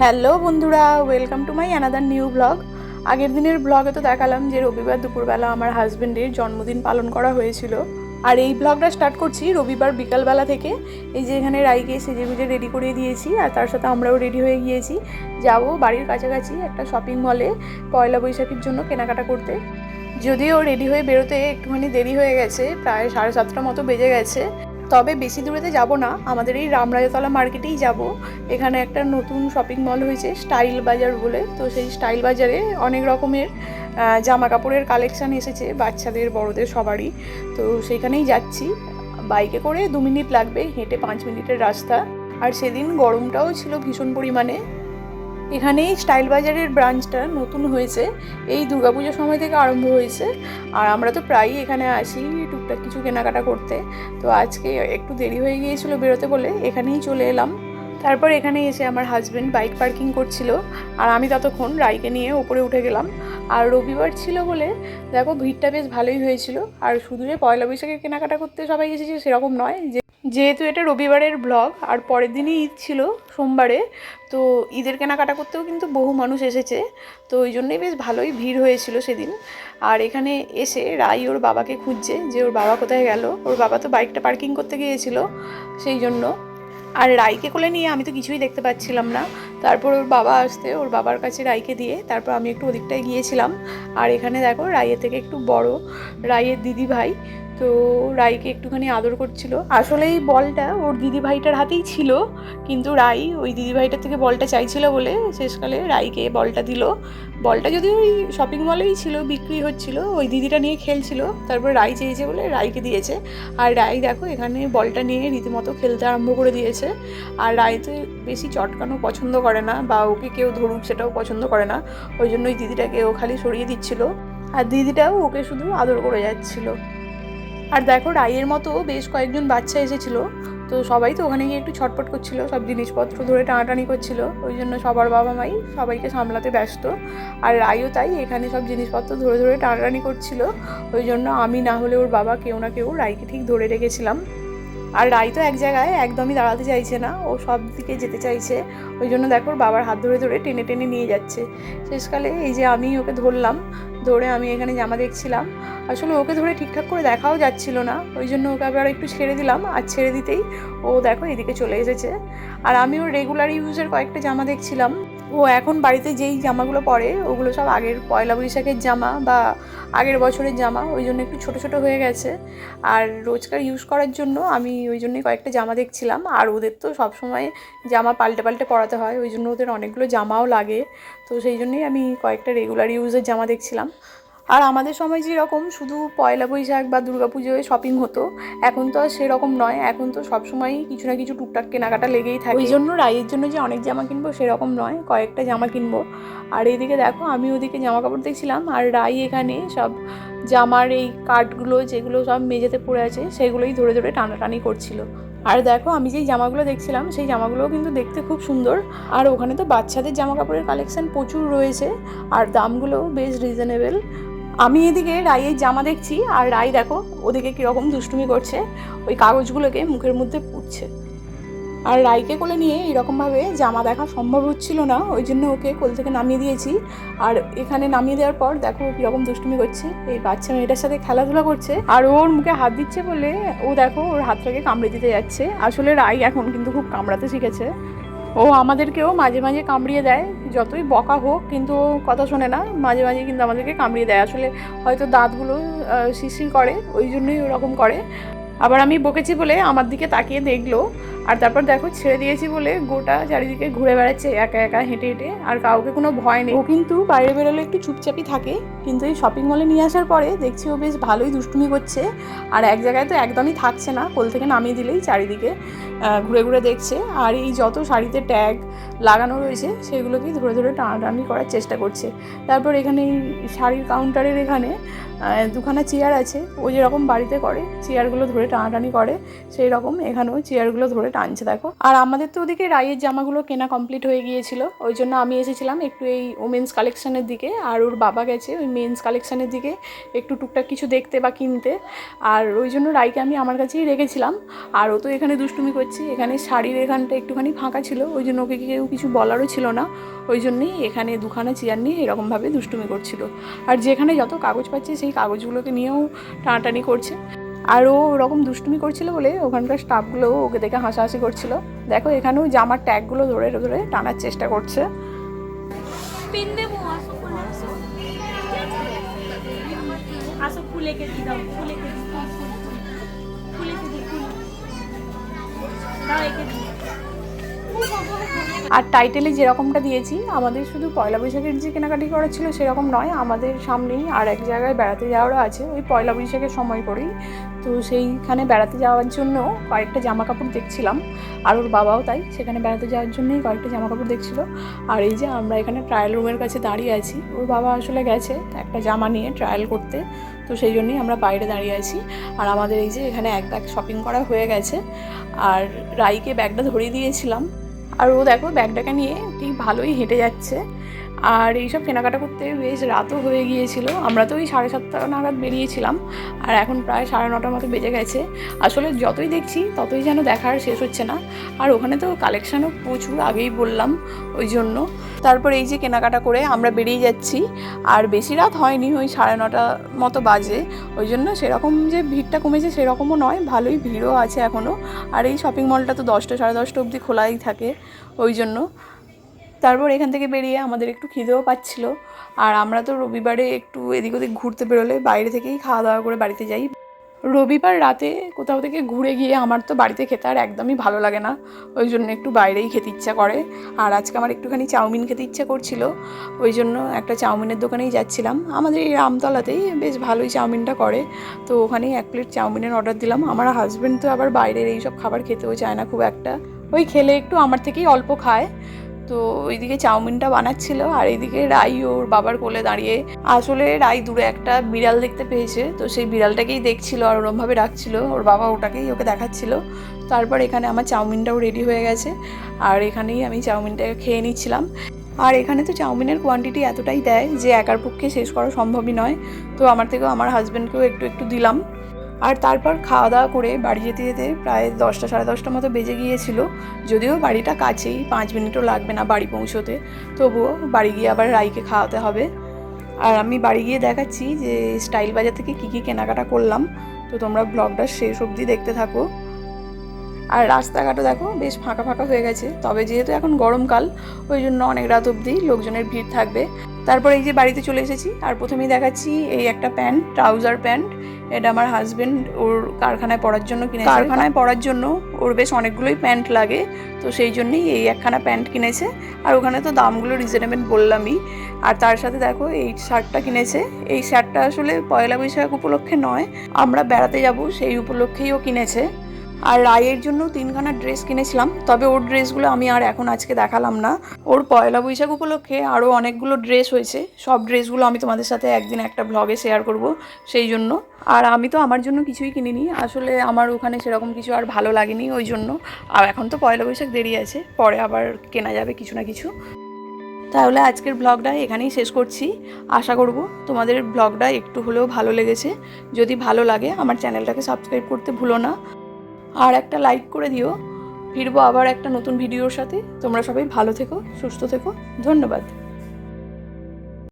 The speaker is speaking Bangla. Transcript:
হ্যালো বন্ধুরা welcome to my another new blog আগের দিনের ব্লগে তো দেখালাম যে রবিবার দুপুরবেলা আমার হাজবেন্ডের জন্মদিন পালন করা হয়েছিল। আর এই ব্লগটা স্টার্ট করছি রবিবার বিকালবেলা থেকে। এই যে এখানে রাইকে সেজে গুজে রেডি করে দিয়েছি আর তার সাথে আমরাও রেডি হয়ে গিয়েছি। যাব বাড়ির কাছাকাছি একটা শপিং মলে পয়লা বৈশাখীর জন্য কেনাকাটা করতে। যদিও রেডি হয়ে বেরোতে একটুখানি দেরি হয়ে গেছে, প্রায় সাড়ে সাতটা মতো বেজে গেছে। তবে বেশি দূরেতে যাব না। আমাদের এই রামরাজাতলা মার্কেটেই যাব। এখানে একটা নতুন শপিং মল হয়েছে, স্টাইল বাজার বলে। তো সেই স্টাইল বাজারে অনেক রকমের জামা কাপড়ের কালেকশান এসেছে বাচ্চাদের, বড়দের সবারই। তো সেইখানেই যাচ্ছি। বাইকে করে দু মিনিট লাগবে, হেঁটে পাঁচ মিনিটের রাস্তা। আর সেদিন গরমটাও ছিল ভীষণ পরিমাণে। এখানেই স্টাইল বাজারের ব্রাঞ্চটা নতুন হয়েছে। এই দুর্গাপুজোর সময় থেকে আরম্ভ হয়েছে। আর আমরা তো প্রায়ই এখানে আসি টুকটাক কিছু কেনাকাটা করতে। তো আজকে একটু দেরি হয়ে গিয়েছিল বেরোতে বলে এখানেই চলে এলাম। তারপর এখানে এসে আমার হাজব্যান্ড বাইক পার্কিং করছিল। আর আমি ততক্ষণ রাইকে নিয়ে ওপরে উঠে গেলাম। আর রবিবার ছিল বলে দেখো ভিড়টা বেশ ভালোই হয়েছিল। আর শুধু যে পয়লা বৈশাখের কেনাকাটা করতে সবাই এসেছে সেরকম নয়। যে যেহেতু এটা রবিবারের ব্লগ আর পরের দিনই ঈদ ছিল সোমবারে, তো ঈদের কেনাকাটা করতেও কিন্তু বহু মানুষ এসেছে। তো ওই জন্যই বেশ ভালোই ভিড় হয়েছিল সেদিন। আর এখানে এসে রাই ওর বাবাকে খুঁজছে যে ওর বাবা কোথায় গেল। ওর বাবা তো বাইকটা পার্কিং করতে গিয়েছিল, সেই জন্য। আর রাইকে কোলে নিয়ে আমি তো কিছুই দেখতে পাচ্ছিলাম না। তারপর ওর বাবা আসতে, ওর বাবার কাছে রাইকে দিয়ে তারপর আমি একটু ওদিকটায় গিয়েছিলাম। আর এখানে দেখো, রাইয়ের থেকে একটু বড়। রাইয়ের দিদি ভাই তো রাইকে একটুখানি আদর করছিল। আসলে এই বলটা ওর দিদি ভাইটার হাতেই ছিল, কিন্তু রাই ওই দিদি ভাইটার থেকে বলটা চাইছিল বলে শেষকালে রাইকে বলটা দিল। বলটা যদি ওই শপিং মলেই ছিল, বিক্রি হচ্ছিল, ওই দিদিটা নিয়ে খেলছিল, তারপর রাই চেয়েছে বলে রাইকে দিয়েছে। আর রাই দেখো এখানে বলটা নিয়ে রীতিমতো খেলতে আরম্ভ করে দিয়েছে। আর রাই তো বেশি চটকানো পছন্দ করে না, বা ওকে কেউ ধরুক সেটাও পছন্দ করে না, ওই জন্য ওই দিদিটাকে ও খালি সরিয়ে দিচ্ছিল। আর দিদিটাও ওকে শুধু আদর করে যাচ্ছিল। আর দেখো, রাইয়ের মতো বেশ কয়েকজন বাচ্চা এসেছিল। তো সবাই তো ওখানে গিয়ে একটু ছটপট করছিল, সব জিনিসপত্র ধরে টানাটানি করছিল। ওই জন্য সবার বাবা মাই সবাইকে সামলাতে ব্যস্ত। আর রাইও তাই এখানে সব জিনিসপত্র ধরে ধরে টানাটানি করছিল। ওই জন্য আমি না হলে ওর বাবা কেউ না কেউ রাইকে ঠিক ধরে রেখেছিলাম। আর রাই তো এক জায়গায় একদমই দাঁড়াতে চাইছে না, ও সব দিকে যেতে চাইছে। ওই জন্য দেখো বাবার হাত ধরে ধরে টেনে টেনে নিয়ে যাচ্ছে। শেষকালে এই যে আমি ওকে ধরলাম ধরে আমি এখানে জামা দেখছিলাম। আসলে ওকে ধরে ঠিকঠাক করে দেখাও যাচ্ছিল না। ওই জন্য ওকে আবার একটু ছেড়ে দিলাম, আর ছেড়ে দিতেই ও দেখো এদিকে চলে এসেছে। আর আমি ওর রেগুলার ইউজের কয়েকটা জামা দেখছিলাম। ও এখন বাড়িতে যেই জামাগুলো পরে, ওগুলো সব আগের পয়লা বৈশাখের জামা বা আগের বছরের জামা, ওই জন্য একটু ছোট ছোট হয়ে গেছে। আর রোজকার ইউজ করার জন্য আমি ওই জন্যই কয়েকটা জামা দেখছিলাম। আর ওদের তো সবসময় জামা পাল্টে পাল্টে পরাতে হয়, ওই জন্য ওদের অনেকগুলো জামাও লাগে। তো সেই জন্যই আমি কয়েকটা রেগুলার ইউজের জামা দেখছিলাম। আর আমাদের সময় যেরকম শুধু পয়লা বৈশাখ বা দুর্গাপুজোয় শপিং হতো, এখন তো আর সেরকম নয়। এখন তো সবসময়ই কিছু না কিছু টুকটাক কেনাকাটা লেগেই থাকে। ওই জন্য রায়ের জন্য যে অনেক জামা কিনবো সেরকম নয়, কয়েকটা জামা কিনবো। আর এদিকে দেখো, আমি ওদিকে জামা কাপড় দেখছিলাম, আর রাই এখানে সব জামার এই কাঠগুলো যেগুলো সব মেঝেতে পড়ে আছে, সেগুলোই ধরে ধরে টানাটানি করছিল। আর দেখো, আমি যেই জামাগুলো দেখছিলাম, সেই জামাগুলোও কিন্তু দেখতে খুব সুন্দর। আর ওখানে তো বাচ্চাদের জামা কাপড়ের কালেকশন প্রচুর রয়েছে, আর দামগুলোও বেশ রিজনেবল আমি এদিকে রাইয়ের জামা দেখছি, আর রাই দেখো, ওদিকে কীরকম দুষ্টুমি করছে, ওই কাগজগুলোকে মুখের মধ্যে পুড়ছে আর রাইকে কোলে নিয়ে এরকমভাবে জামা দেখা সম্ভব হচ্ছিল না, ওই জন্য ওকে কোল থেকে নামিয়ে দিয়েছি। আর এখানে নামিয়ে দেওয়ার পর দেখো কীরকম দুষ্টুমি করছে, এই বাচ্চা মেয়েটার সাথে খেলাধুলা করছে। আর ওর মুখে হাত দিচ্ছে বলে ও দেখো ওর হাতটাকে কামড়ে দিতে যাচ্ছে। আসলে রাই এখন কিন্তু খুব কামড়াতে শিখেছে। ও আমাদেরকেও মাঝে মাঝে কামড়িয়ে দেয়, যতই বকা হোক, কিন্তু কথা শোনে না, মাঝে মাঝে কিন্তু আমাদেরকে কামড়িয়ে দেয়। আসলে হয়তো দাঁতগুলো শিশির করে, ওই জন্যই ওরকম করে। আবার আমি বকেছি বলে আমার দিকে তাকিয়ে দেখল, আর তারপর দেখো ছেড়ে দিয়েছি বলে গোটা চারিদিকে ঘুরে বেড়াচ্ছে একা একা হেঁটে হেঁটে, আর কাউকে কোনো ভয় নেই। ও কিন্তু বাইরে বেরোলে একটু চুপচাপই থাকে, কিন্তু এই শপিং মলে নিয়ে আসার পরে দেখছি ও বেশ ভালোই দুষ্টুমি করছে, আর এক জায়গায় তো একদমই থাকছে না, কোল থেকে নামিয়ে দিলেই চারিদিকে ঘুরে ঘুরে দেখছে, আর এই যত শাড়িতে ট্যাগ লাগানো রয়েছে সেগুলোকেই ধরে ধরে টানাটানি করার চেষ্টা করছে। তারপর এখানে এই শাড়ির কাউন্টারের এখানে দুখানা চেয়ার আছে। ও যেরকম বাড়িতে করে চেয়ারগুলো ধরে টানাটানি করে সেই রকম এখানেও চেয়ারগুলো ধরে টানছে, দেখো। আর আমাদের তো ওদিকে রায়ের জামাগুলো কেনা কমপ্লিট হয়ে গিয়েছিল, ওই জন্য আমি এসেছিলাম একটু এই ওমেন্স কালেকশনের দিকে, আর ওর বাবা গেছে ওই মেন্স কালেকশনের দিকে, একটু টুকটাক কিছু দেখতে বা কিনতে। আর ওই জন্য রাইকে আমি আমার কাছেই রেখেছিলাম। আর ও তো এখানে দুষ্টুমি করছি, এখানে শাড়ির এখানটা একটুখানি ফাঁকা ছিল, ওই জন্য ওকে কেউ কিছু বলারও ছিল না। ওই জন্যই এখানে দুখানা চেয়ার নিয়ে এরকমভাবে দুষ্টুমি করছিল। আর যেখানে যত কাগজ পাচ্ছে সেই কাগজগুলোকে নিয়েও টানাটানি করছে। আর ও ওরকম দুষ্টুমি করছিল বলে ওখানকার স্টাফগুলো ওকে দেখে হাসাহাসি করছিল। দেখো, এখানেও জামার ট্যাগগুলো ধরে ধরে টানার চেষ্টা করছে। দাও আর টাইটেলে যেরকমটা দিয়েছি, আমাদের শুধু পয়লা বৈশাখের যে কেনাকাটি করা ছিল সেরকম নয়, আমাদের সামনেই আর এক জায়গায় বেড়াতে যাওয়ারও আছে। ওই পয়লা বৈশাখের সময় করেই তো সেইখানে বেড়াতে যাওয়ার জন্য কয়েকটা জামা কাপড় দেখছিলাম, আর ওর বাবাও তাই সেখানে বেড়াতে যাওয়ার জন্যই কয়েকটা জামা কাপড় দেখছিল। আর এই যে আমরা এখানে ট্রায়াল রুমের কাছে দাঁড়িয়ে আছি, ওর বাবা আসলে গেছে একটা জামা নিয়ে ট্রায়াল করতে। তো সেই জন্যই আমরা বাইরে দাঁড়িয়ে আছি। আর আমাদের এই যে এখানে এক ব্যাগ শপিং করা হয়ে গেছে। আর রাইকে ব্যাগটা ধরিয়ে দিয়েছিলাম। আর ও দেখো ব্যাগটাকে নিয়ে ঠিক ভালোই হেঁটে যাচ্ছে। আর এইসব কেনাকাটা করতে বেশ রাতও হয়ে গিয়েছিল। আমরা তো ওই সাড়ে সাতটা নাগাদ বেরিয়েছিলাম, আর এখন প্রায় সাড়ে নটার মতো বেজে গেছে। আসলে যতই দেখছি, ততই যেন দেখার শেষ হচ্ছে না। আর ওখানে তো কালেকশানও প্রচুর আগেই বললাম ওই জন্য। তারপর এই যে কেনাকাটা করে আমরা বেরিয়ে যাচ্ছি, আর বেশি রাত হয়নি ওই সাড়ে নটা মতো বাজে। ওই জন্য সেরকম যে ভিড়টা কমেছে সেরকমও নয়, ভালোই ভিড়ও আছে এখনও আর এই শপিং মলটা তো দশটা সাড়ে দশটা অবধি খোলাই থাকে ওই জন্য। তারপর এখান থেকে বেরিয়ে আমাদের একটু খিদেও পাচ্ছিল। আর আমরা তো রবিবারে একটু এদিক ওদিক ঘুরতে বেরোলে বাইরে থেকেই খাওয়া দাওয়া করে বাড়িতে যাই। রবিবার রাতে কোথাও থেকে ঘুরে গিয়ে আমার তো বাড়িতে খেতে আর একদমই ভালো লাগে না। ওই জন্য একটু বাইরেই খেতে ইচ্ছা করে। আর আজকে আমার একটুখানি চাউমিন খেতে ইচ্ছা করছিল। ওই জন্য একটা চাউমিনের দোকানেই যাচ্ছিলাম। আমাদের এই রামতলাতেই বেশ ভালোই চাউমিনটা করে। তো ওখানেই এক প্লেট চাউমিনের অর্ডার দিলাম। আমার হাজব্যান্ড তো আবার বাইরের এইসব খাবার খেতেও চায় না খুব একটা। ওই খেলে একটু আমার থেকেই অল্প খায়। তো ওইদিকে চাউমিনটা বানাচ্ছিল আর এইদিকে রাই ওর বাবার কোলে দাঁড়িয়ে, আসলে রাই দূরে একটা বিড়াল দেখতে পেয়েছে, তো সেই বিড়ালটাকেই দেখছিল আর ওরমভাবে ডাকছিল, ওর বাবা ওটাকেই ওকে দেখাচ্ছিল। তারপর এখানে আমার চাউমিনটাও রেডি হয়ে গেছে, আর এখানেই আমি চাউমিনটাকে খেয়ে নিচ্ছিলাম। আর এখানে তো চাউমিনের কোয়ান্টিটি এতটাই দেয় যে একার পক্ষে শেষ করা সম্ভবই নয়, তো আমার থেকেও আমার হাজব্যান্ডকেও একটু একটু দিলাম। আর তারপর খাওয়া দাওয়া করে বাড়ি যেতে যেতে প্রায় দশটা, সাড়ে দশটার মতো বেজে গিয়েছিল। যদিও বাড়িটা কাছেই, পাঁচ মিনিটও লাগবে না বাড়ি পৌঁছোতে। তবুও বাড়ি গিয়ে আবার রাইকে খাওয়াতে হবে। আর আমি বাড়ি গিয়ে দেখাচ্ছি যে স্টাইল বাজার থেকে কী কী কেনাকাটা করলাম। তো তোমরা ব্লগটা শেষ অবধি দেখতে থাকো। আর রাস্তাঘাটও দেখো, বেশ ফাঁকা ফাঁকা হয়ে গেছে। তবে যেহেতু এখন গরমকাল, ওই জন্য অনেক রাত অবধি লোকজনের ভিড় থাকবে। তারপর এই যে বাড়িতে চলে এসেছি। আর প্রথমেই দেখাচ্ছি এই একটা প্যান্ট ট্রাউজার প্যান্ট। এটা আমার হাজবেন্ড ওর কারখানায় পড়ার জন্য কিনে কারখানায় পড়ার জন্য ওর বেশ অনেকগুলোই প্যান্ট লাগে। তো সেই জন্যই এই একখানা প্যান্ট কিনেছে। আর ওখানে তো দামগুলো রিজনেবল বললামই। আর তার সাথে দেখো এই শার্টটা কিনেছে। এই শার্টটা আসলে পয়লা বৈশাখ উপলক্ষে নয় আমরা বেড়াতে যাব সেই উপলক্ষেই ও কিনেছে। আর রায়ের জন্য তিনখানা ড্রেস কিনেছিলাম। তবে ওর ড্রেসগুলো আমি আর এখন আজকে দেখালাম না। ওর পয়লা বৈশাখ উপলক্ষে আরও অনেকগুলো ড্রেস হয়েছে। সব ড্রেসগুলো আমি তোমাদের সাথে একদিন একটা ব্লগে শেয়ার করব সেই জন্য। আর আমি তো আমার জন্য কিছুই কিনিনি। আসলে আমার ওখানে সেরকম কিছু আর ভালো লাগেনি ওই জন্য। আর এখন তো পয়লা বৈশাখ দেরি আছে। পরে আবার কেনা যাবে কিছু না কিছু। তাহলে আজকের ব্লগটা এখানেই শেষ করছি। আশা করব তোমাদের ব্লগটা একটু হলেও ভালো লেগেছে। যদি ভালো লাগে আমার চ্যানেলটাকে সাবস্ক্রাইব করতে ভুলো না। আর একটা লাইক করে দিও। ফিরবো আবার একটা নতুন ভিডিওর সাথে। তোমরা সবাই ভালো থেকো, সুস্থ থেকো। ধন্যবাদ।